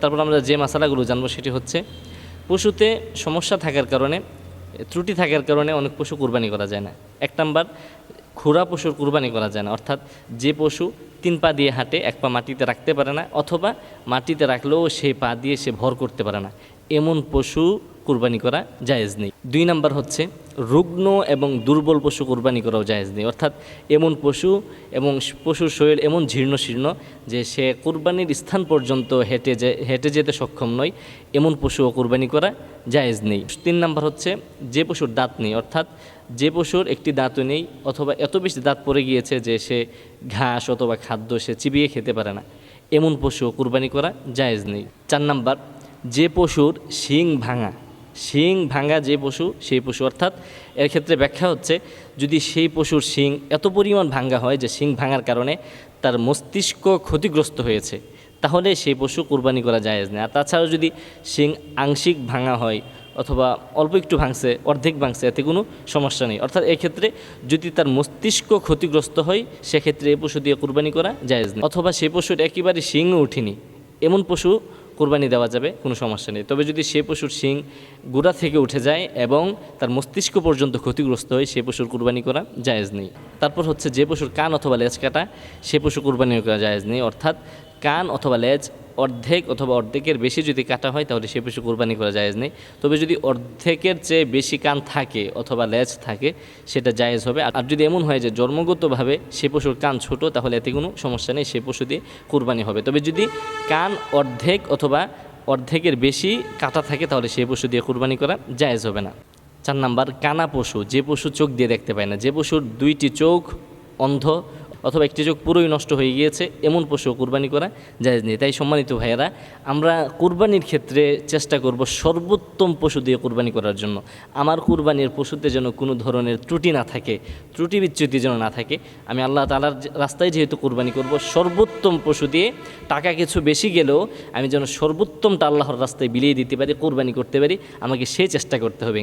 তারপর আমরা যে মশালাগুলো জানব সেটি হচ্ছে, পশুতে সমস্যা থাকার কারণে, ত্রুটি থাকার কারণে অনেক পশু কুরবানি করা যায় না। এক নাম্বার খুরা পশুর কুরবানি করা যায় না। অর্থাৎ যে পশু তিন পা দিয়ে হাঁটে, এক পা মাটিতে রাখতে পারে না, অথবা মাটিতে রাখলেও সেই পা দিয়ে সে ভর করতে পারে না। এমন পশু কুরবানি করা জায়েজ নেই। দুই নাম্বার হচ্ছে, রুগ্ন এবং দুর্বল পশু কুরবানি করাও জায়েজ নেই। অর্থাৎ এমন পশু এবং পশুর শরীর এমন জীর্ণ শীর্ণ যে সে কোরবানির স্থান পর্যন্ত হেঁটে যে হেঁটে যেতে সক্ষম নয়, এমন পশুও কোরবানি করা জায়েজ নেই। তিন নাম্বার হচ্ছে, যে পশুর দাঁত নেই, অর্থাৎ যে পশুর একটি দাঁতও নেই অথবা এত বেশি দাঁত পড়ে গিয়েছে যে সে ঘাস অথবা খাদ্য সে চিবিয়ে খেতে পারে না, এমন পশু কোরবানি করা জায়েজ নেই। চার নাম্বার, যে পশুর শিং ভাঙা শিং ভাঙা যে পশু, সেই পশু, অর্থাৎ এর ক্ষেত্রে ব্যাখ্যা হচ্ছে, যদি সেই পশুর শিং এত পরিমাণ ভাঙ্গা হয় যে শিং ভাঙার কারণে তার মস্তিষ্ক ক্ষতিগ্রস্ত হয়েছে, তাহলে সেই পশু কুরবানি করা জায়েজ আর তাছাড়াও যদি শিং আংশিক ভাঙা হয় অথবা অল্প একটু ভাঙছে, অর্ধেক ভাঙছে, এতে কোনো সমস্যা নেই। অর্থাৎ এক্ষেত্রে যদি তার মস্তিষ্ক ক্ষতিগ্রস্ত হয়, সেক্ষেত্রে এই পশু দিয়ে কুরবানি করা জায়েজ নেই অথবা সেই পশুর একেবারে শিংও উঠেনি। এমন পশু কোরবানি দেওয়া যাবে, কোনো সমস্যা নেই। তবে যদি সে পশুর শিং গোড়া থেকে উঠে যায় এবং তার মস্তিষ্ক পর্যন্ত ক্ষতিগ্রস্ত হয়, সে পশুর কোরবানি করা জায়েজ নেই। তারপর হচ্ছে যে পশুর কান অথবা লেজ কাটা, সে পশু কোরবানিও করা জায়েজ নেই। অর্থাৎ কান অথবা লেজ অর্ধেক অথবা অর্ধেকের বেশি যদি কাটা হয়, তাহলে সে পশু কোরবানি করা জায়েজ নেই। তবে যদি অর্ধেকের চেয়ে বেশি কান থাকে অথবা লেজ থাকে, সেটা জায়েজ হবে। আর যদি এমন হয় যে জন্মগতভাবে সে পশুর কান ছোট, তাহলে এতে কোনো সমস্যা নেই, সে পশু দিয়ে কোরবানি হবে। তবে যদি কান অর্ধেক অথবা অর্ধেকের বেশি কাটা থাকে, তাহলে সেই পশু দিয়ে কোরবানি করা জায়েজ হবে না। চার নাম্বার, কানা পশু। যে পশু চোখ দিয়ে দেখতে পায় না। যে পশুর দুইটি চোখ অন্ধ অথবা একটি চোখ পুরোই নষ্ট হয়ে গিয়েছে, এমন পশু কুরবানি করা জায়েজ নেই। তাই সম্মানিত ভাইয়েরা, আমরা কুরবানির ক্ষেত্রে চেষ্টা করব সর্বোত্তম পশু দিয়ে কুরবানি করার জন্য। আমার কুরবানির পশুতে যেন কোনো ধরনের ত্রুটি না থাকে, ত্রুটি বিচ্যুতি যেন না থাকে, আমি আল্লাহ তালার রাস্তায় যেহেতু কুরবানি করব, সর্বোত্তম পশু দিয়ে টাকা কিছু বেশি গেলেও আমি যেন সর্বোত্তমটা আল্লাহর রাস্তায় বিলিয়ে দিতে পারি, কুরবানি করতে পারি, আমাকে সেই চেষ্টা করতে হবে